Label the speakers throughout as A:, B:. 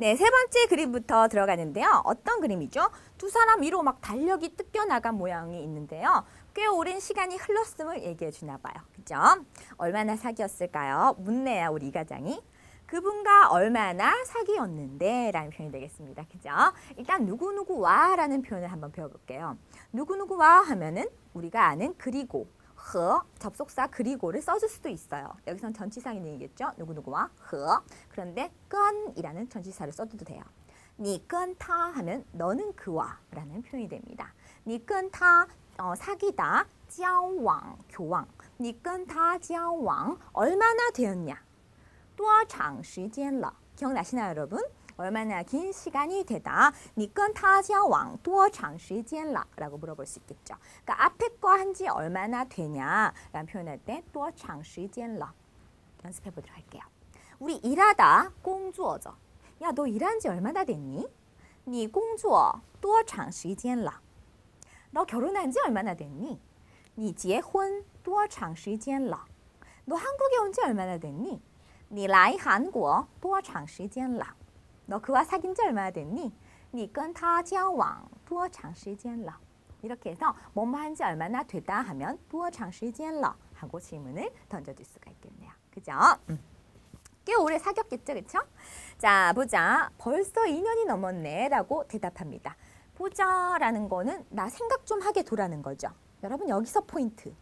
A: 네, 세 번째 그림부터 들어가는데요. 어떤 그림이죠? 두 사람 위로 막 달력이 뜯겨나간 모양이 있는데요. 꽤 오랜 시간이 흘렀음을 얘기해 주나 봐요. 그죠? 얼마나 사귀었을까요? 묻네요, 우리 이 과장이. 그분과 얼마나 사귀었는데 라는 표현이 되겠습니다. 그죠? 일단 누구누구와 라는 표현을 한번 배워볼게요. 누구누구와 하면은 우리가 아는 그리고 허 접속사 그리고를 써줄 수도 있어요. 여기선 전치사인이겠죠. 누구누구와 허 그런데 건이라는 전치사를 써도 돼요. 你跟他 하면 너는 그와라는 표현이 됩니다. 你跟他 어, 사귀다, 交往 교왕. 你跟他交往 얼마나 되었냐? 多长时间了? 기억나시나요, 여러분? 얼마나 긴 시간이 되다. 你跟他交往多长时间了? 라고 물어볼 수 있겠죠. 그러니까 앞에 거 한 지 얼마나 되냐? 라는 표현할 때多长时间了? 연습해 보도록 할게요. 우리 일하다 工作着. 야, 너 일한 지 얼마나 됐니? 你工作多长时间了? 너 결혼한 지 얼마나 됐니? 你结婚多长时间了? 너 한국에 온 지 얼마나 됐니? 你来韩国多长时间了? 너 그와 사귄 지 얼마나 됐니? 你跟他交往多长时间了? 이렇게 해서 뭐뭐 한 지 얼마나 되다 하면 多长时间了 하고 질문을 던져줄 수가 있겠네요. 그죠? 음. 꽤 오래 사귀었겠죠, 그렇죠? 자, 보자. 벌써 2년이 넘었네 라고 대답합니다. 보자라는 거는 나 생각 좀 하게 도라는 거죠. 여러분 여기서 포인트.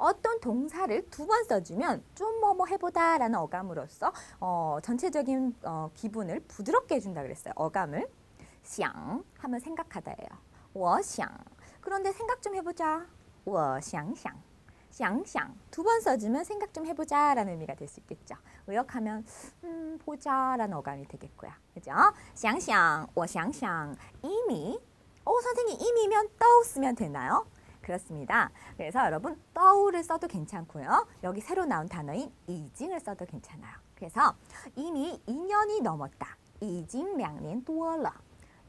A: 어떤 동사를 두 번 써주면 좀 뭐뭐 해보다라는 어감으로써 어, 전체적인 어, 기분을 부드럽게 해준다 그랬어요. 어감을 想 하면 생각하다예요. 我想 그런데 생각 좀 해보자. 我想想 想想 두 번 써주면 생각 좀 해보자라는 의미가 될 수 있겠죠. 의역하면 음, 보자라는 어감이 되겠고요. 그죠? 想想我想想 이미 어 선생님 이미면 떠 쓰면 되나요? 그렇습니다. 그래서 여러분 떠우를 써도 괜찮고요. 여기 새로 나온 단어인 이징을 써도 괜찮아요. 그래서 이미 2년이 넘었다. 이징 2年多了.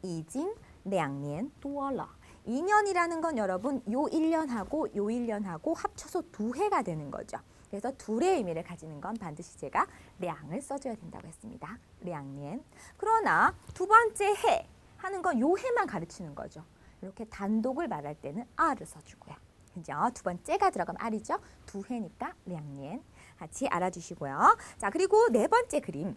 A: 이징 2年多了. 2년이라는 건 여러분 요 1년하고 요 1년하고 합쳐서 두 해가 되는 거죠. 그래서 둘의 의미를 가지는 건 반드시 제가 량을 써줘야 된다고 했습니다. 량년. 그러나 두 번째 해 하는 건 요 해만 가르치는 거죠. 이렇게 단독을 말할 때는 아를 써주고요. 그죠? 두 번째가 들어가면 알이죠. 두 해니까 량년 같이 알아주시고요. 자 그리고 네 번째 그림.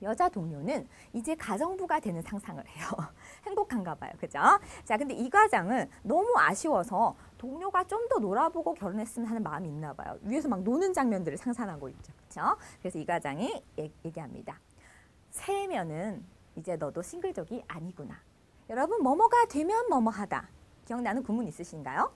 A: 여자 동료는 이제 가정부가 되는 상상을 해요. 행복한가 봐요. 그죠? 자, 근데 이 과장은 너무 아쉬워서 동료가 좀 더 놀아보고 결혼했으면 하는 마음이 있나 봐요. 위에서 막 노는 장면들을 상상하고 있죠. 그죠? 그래서 이 과장이 얘- 얘기합니다. 세면은 이제 너도 싱글족이 아니구나. 여러분, 뭐뭐가 되면 뭐뭐 하다. 기억나는 구문 있으신가요?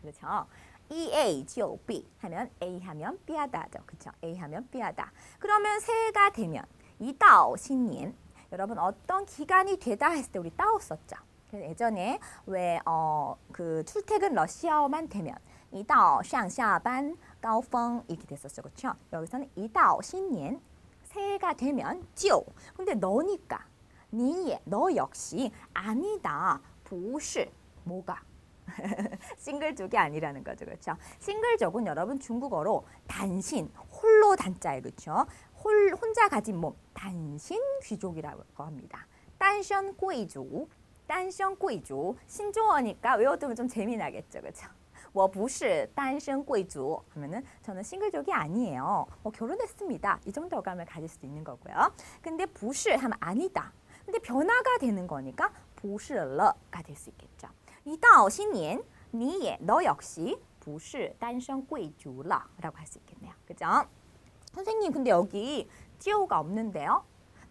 A: 그렇죠. EA, GOB 하면 A 하면 B 하다죠. 그렇죠. A 하면 B 하다. 그러면 새해가 되면 이다오 신년 여러분 어떤 기간이 되다 했을 때 우리 따오 썼죠. 예전에 왜 어 그 출퇴근 러시아어만 되면 이다오 샹샤반 가오펑 이렇게 됐었죠. 그렇죠? 여기서는 이다오 신년 새해가 되면 찌오. 근데 너니까 니에 너 역시 아니다. 不是 뭐가 싱글족이 아니라는 거죠. 그렇죠? 싱글족은 여러분 중국어로 단신, 홀로 단자예요. 그렇죠? 홀, 혼자 가진 몸, 단신 귀족이라고 합니다. 딴션 꼬이조, 딴션 꼬이조. 신조어니까 외워두면 좀 재미나겠죠. 그렇죠? 我不是单身贵族 하면은 저는 싱글족이 아니에요. 뭐 결혼했습니다. 이 정도 어감을 가질 수도 있는 거고요. 근데 不是 하면 아니다. 근데 변화가 되는 거니까 不是了가 될 수 있겠죠. 一到新年你也너 역시 不是单身贵族了 라고 할 수 있겠네요. 그죠? 선생님 근데 여기 찌오가 없는데요.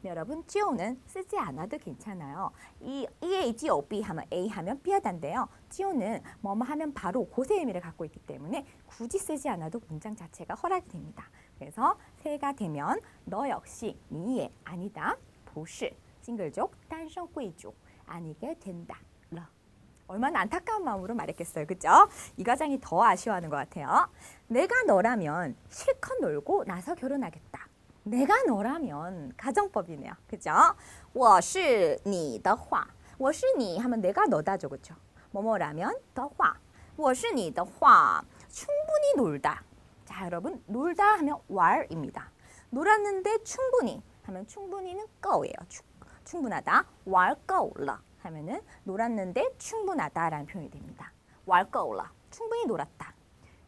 A: 네, 여러분 찌오는 쓰지 않아도 괜찮아요. 이 EA, GOB 하면 A 하면 B 하단데요. 찌오는 뭐뭐 하면 바로 고세 의미를 갖고 있기 때문에 굳이 쓰지 않아도 문장 자체가 허락이 됩니다. 그래서 새가 되면 너 역시 니에 아니다. 보시 싱글족 단성贵족 아니게 된다. 러. 얼마나 안타까운 마음으로 말했겠어요. 그죠? 이 과장이 더 아쉬워하는 것 같아요. 내가 너라면 실컷 놀고 나서 결혼하겠다. 내가 너라면 가정법이네요. 그죠? 我是你的话,我是你 하면 내가 너다죠. 그죠? 뭐뭐라면 的话,我是你的话 충분히 놀다. 자, 여러분 놀다 하면 war입니다. 놀았는데 충분히 하면 충분히는 거예요. 충분하다. 왈까올라 하면은 놀았는데 충분하다라는 표현이 됩니다. 왈까올라 충분히 놀았다.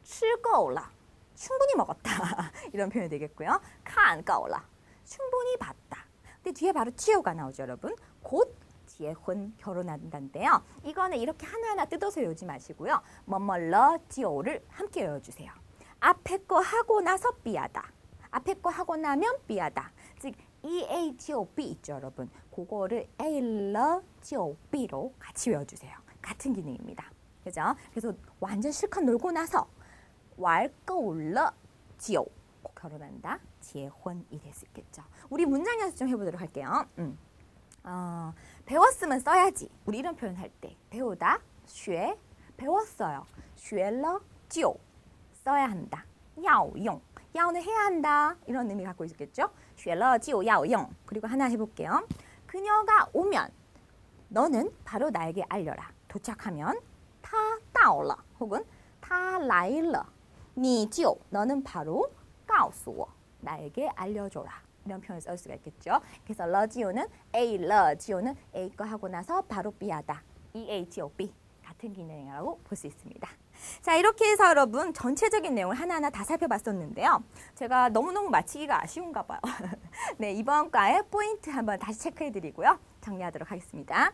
A: 칠거올라 충분히 먹었다 이런 표현이 되겠고요. 칸까올라 충분히 봤다. 근데 뒤에 바로 티오가 나오죠, 여러분. 곧 지혜혼 결혼한다는데요. 이거는 이렇게 하나하나 뜯어서 외우지 마시고요. 머멀러 지오를 함께 외워주세요. 앞에 거 하고 나서 삐하다. 앞에 거 하고 나면 삐하다. 즉 EATOB 있죠, 여러분. 그거를 ALTOB로 같이 외워주세요. 같은 기능입니다. 그죠? 그래서 완전 실컷 놀고 나서 왈거울러지오 결혼한다, 지혜혼이 될 수 있겠죠. 우리 문장 연습 좀 해보도록 할게요. 음. 어, 배웠으면 써야지. 우리 이런 표현 할 때 배우다, 쉐, 배웠어요. 쉐러, 지오 써야 한다. 야용 야오는 해야 한다. 이런 의미 갖고 있겠죠. 学了就要用 그리고 하나 해볼게요. 그녀가 오면 너는 바로 나에게 알려라. 도착하면 他到了 혹은 他来了 你就 너는 바로 告诉我 나에게 알려줘라. 이런 표현을 쓸 수가 있겠죠. 그래서 러지오는 A 러지오는 A 거 하고 나서 바로 B하다. E A G O B 같은 기능이라고 볼 수 있습니다. 자, 이렇게 해서 여러분 전체적인 내용을 하나하나 다 살펴봤었는데요. 제가 너무너무 마치기가 아쉬운가 봐요. 네, 이번 과의 포인트 한번 다시 체크해 드리고요. 정리하도록 하겠습니다.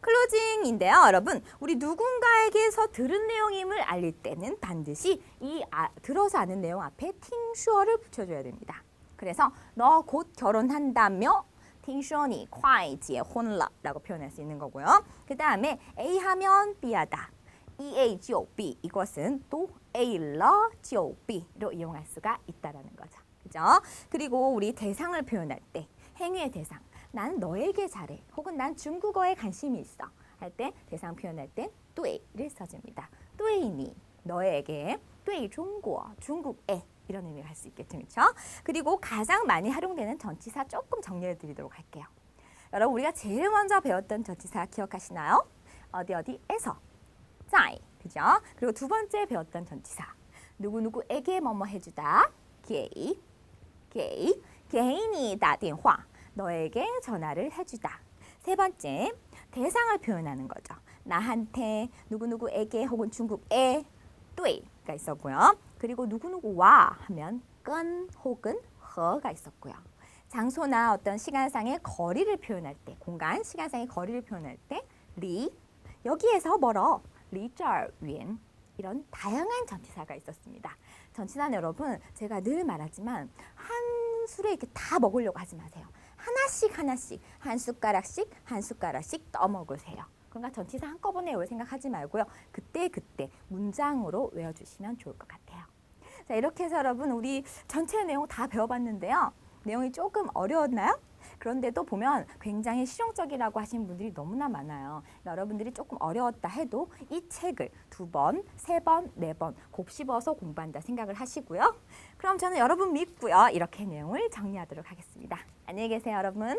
A: 클로징인데요. 여러분, 우리 누군가에게서 들은 내용임을 알릴 때는 반드시 이 아, 들어서 아는 내용 앞에 팅슈어를 붙여줘야 됩니다. 그래서 너 곧 결혼한다며 팅슈어니 콰이 지에 혼라 라고 표현할 수 있는 거고요. 그 다음에 A 하면 B 하다. EA 9B 이것은 또 A러 9B로 이용할 수가 있다는 거죠. 그죠? 그리고 우리 대상을 표현할 때 행위의 대상 나는 너에게 잘해 혹은 난 중국어에 관심이 있어 할 때 대상 표현할 땐 또 에이를 써줍니다. 또 에이니 너에게 또 에이 중국어 중국에 이런 의미가 할 수 있겠죠. 그렇죠? 그리고 가장 많이 활용되는 전치사 조금 정리해 드리도록 할게요. 여러분 우리가 제일 먼저 배웠던 전치사 기억하시나요? 어디 어디에서 짜이. 그죠? 그리고 두 번째 배웠던 전치사. 누구누구에게 뭐뭐 해주다. 게이. 게이. 개인이 다電화 너에게 전화를 해주다. 세 번째, 대상을 표현하는 거죠. 나한테, 누구누구에게 혹은 중국에 또에가 있었고요. 그리고 누구누구와 하면 끈 혹은 허가 있었고요. 장소나 어떤 시간상의 거리를 표현할 때, 공간, 시간상의 거리를 표현할 때, 리, 여기에서 멀어 리절, 윈, 이런 다양한 전치사가 있었습니다. 전치사는 여러분, 제가 늘 말하지만 한 술에 이렇게 다 먹으려고 하지 마세요. 하나씩 하나씩 한 숟가락씩 한 숟가락씩 떠먹으세요. 그러니까 전치사 한꺼번에 외울 생각하지 말고요. 그때 그때 문장으로 외워주시면 좋을 것 같아요. 자 이렇게 해서 여러분 우리 전체 내용 다 배워봤는데요. 내용이 조금 어려웠나요? 그런데도 보면 굉장히 실용적이라고 하신 분들이 너무나 많아요. 여러분들이 조금 어려웠다 해도 이 책을 두 번, 세 번, 네 번 곱씹어서 공부한다 생각을 하시고요. 그럼 저는 여러분 믿고요. 이렇게 내용을 정리하도록 하겠습니다. 안녕히 계세요, 여러분.